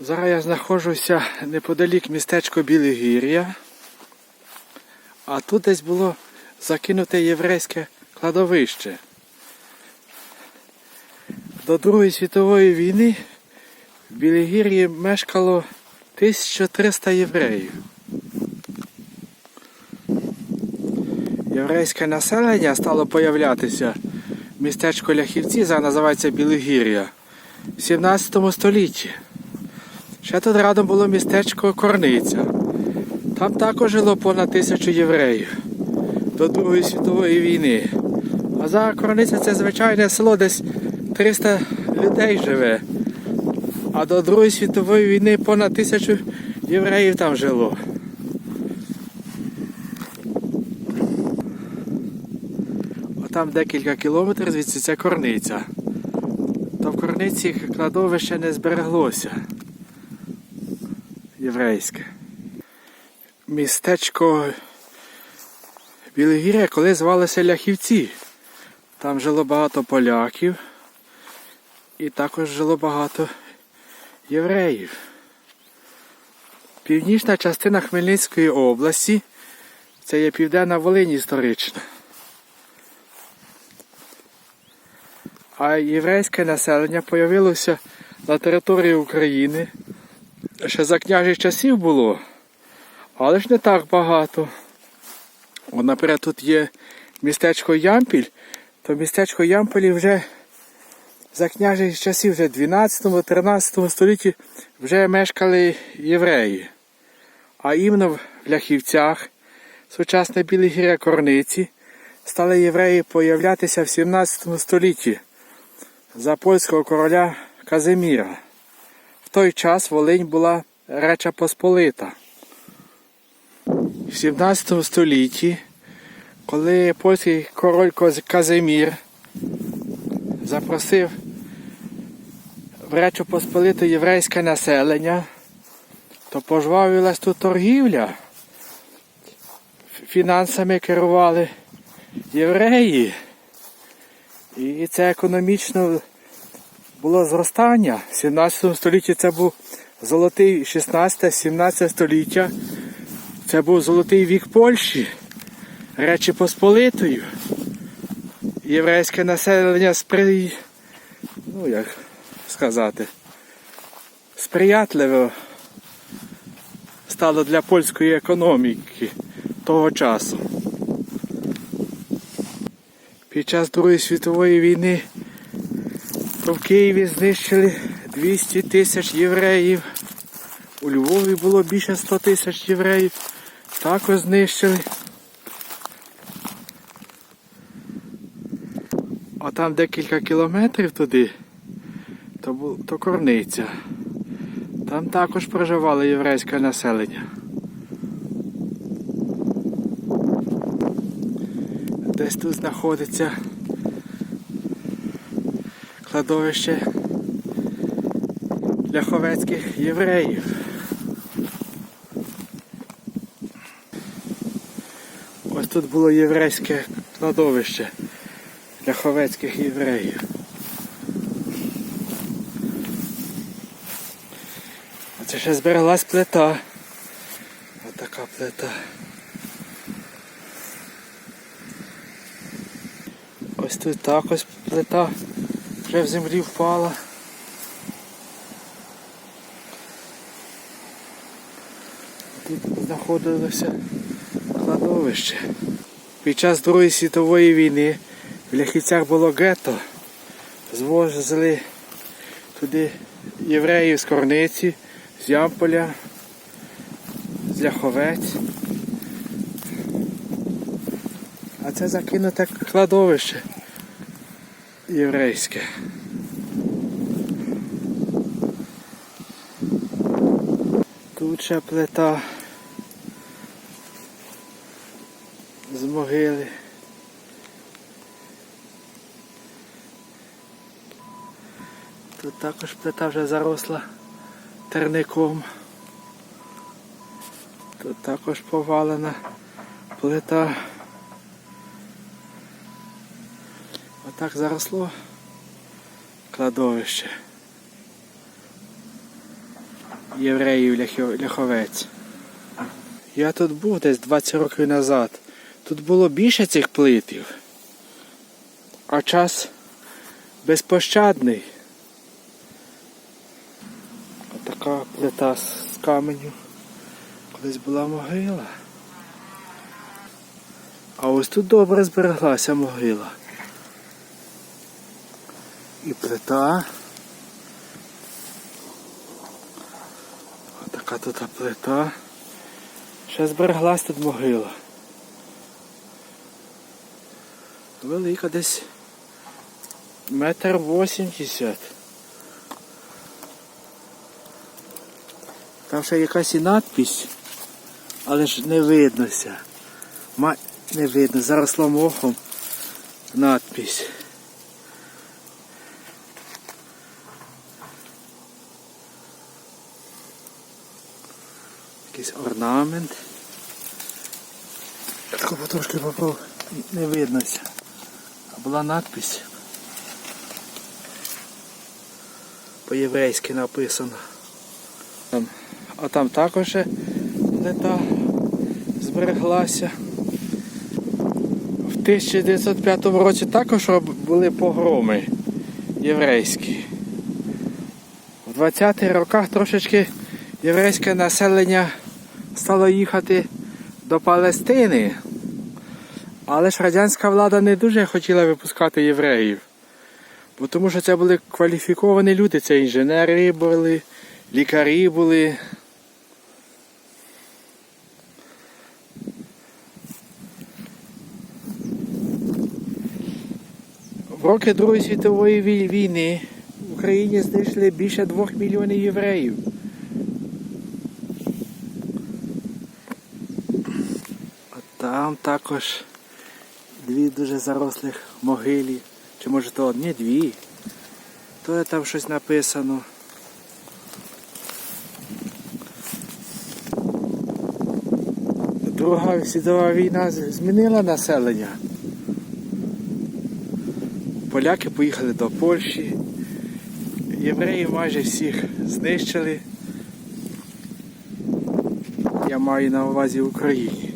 Зараз я знаходжуся неподалік містечко Білигір'я. А тут десь було закинуте єврейське кладовище. До Другої світової війни в Білигір'ї мешкало 1300 євреїв. Єврейське населення стало появлятися в містечку Ляхівці, зараз називається Білигір'я, в 17 столітті. Ще тут рядом було містечко Корниця. Там також жило понад тисячу євреїв до Другої світової війни. А зараз Корниця це звичайне село, десь 300 людей живе. А до Другої світової війни понад тисячу євреїв там жило. Отам декілька кілометрів звідси це Корниця. То в Корниці кладовище не збереглося. Єврейське. Містечко Білогір'я коли звалося Ляхівці. Там жило багато поляків і також жило багато євреїв. Північна частина Хмельницької області це є Південна Волинь історична. А єврейське населення появилося на території України. Ще за княжих часів було, але ж не так багато. От, наприклад, тут є містечко Ямпіль, то містечко Ямпілі вже за княжих часів, вже в 12-13 столітті вже мешкали євреї. А іменно в Ляхівцях, сучасне Білогір'я Корниці, стали євреї появлятися в 17 столітті за польського короля Казиміра. Той час Волинь була Реча Посполита. В 17 столітті, коли польський король Казимір запросив в Речу Посполиту єврейське населення, то пожвавилась тут торгівля. Фінансами керували євреї. І це економічно було зростання. В 17 столітті це був золотий 16-17 століття. Це був золотий вік Польщі, Речі Посполитою. Єврейське населення спри... ну як сказати, сприятливо стало для польської економіки того часу. Під час Другої світової війни то в Києві знищили 200 тисяч євреїв. У Львові було більше 100 тисяч євреїв. Також знищили. А там декілька кілометрів туди, то, бу- то Корниця. Там також проживало єврейське населення. Десь тут знаходиться кладовище ляховецьких євреїв. Ось тут було єврейське кладовище ляховецьких євреїв. Оце ще збереглась плита. Отака плита. Ось тут також плита вже в землі впала. Тут знаходилося кладовище. Під час Другої світової війни в Ляхівцях було гетто. Звозили туди євреїв з Корниці, з Ямполя, з Ляховець. А це закинуте кладовище єврейське. Тут ще плита з могили. Тут також плита вже заросла терником. Тут також повалена плита. Отак заросло кладовище. євреїв Ляховець. Я тут був десь 20 років назад. Тут було більше цих плитів. А час безпощадний. Отака плита з каменю. Колись була могила. А ось тут добре збереглася могила. І плита. Отака тут плита. Ще збереглась тут могила. Велика десь метр восімдесят. Там ще якась і надпись, але ж не виднося. Не видно, заросло мохом надпись. Якийсь орнамент. Тако потрошки попробую. Не виднося. А була надпись. По-єврейськи написано. А там також плита збереглася. В 1905 році також були погроми єврейські. В 20-х роках трошечки єврейське населення стало їхати до Палестини. Але ж радянська влада не дуже хотіла випускати євреїв. Бо тому що це були кваліфіковані люди, це інженери були, лікарі були. В роки Другої світової війни в Україні знайшли більше двох мільйонів євреїв. Там також дві дуже зарослих могилі. Чи може то одні дві. То там щось написано. Друга світова війна змінила населення. Поляки поїхали до Польщі. Євреїв майже всіх знищили. Я маю на увазі в Україні.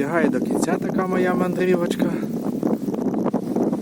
Добігає до кінця така моя мандрівочка.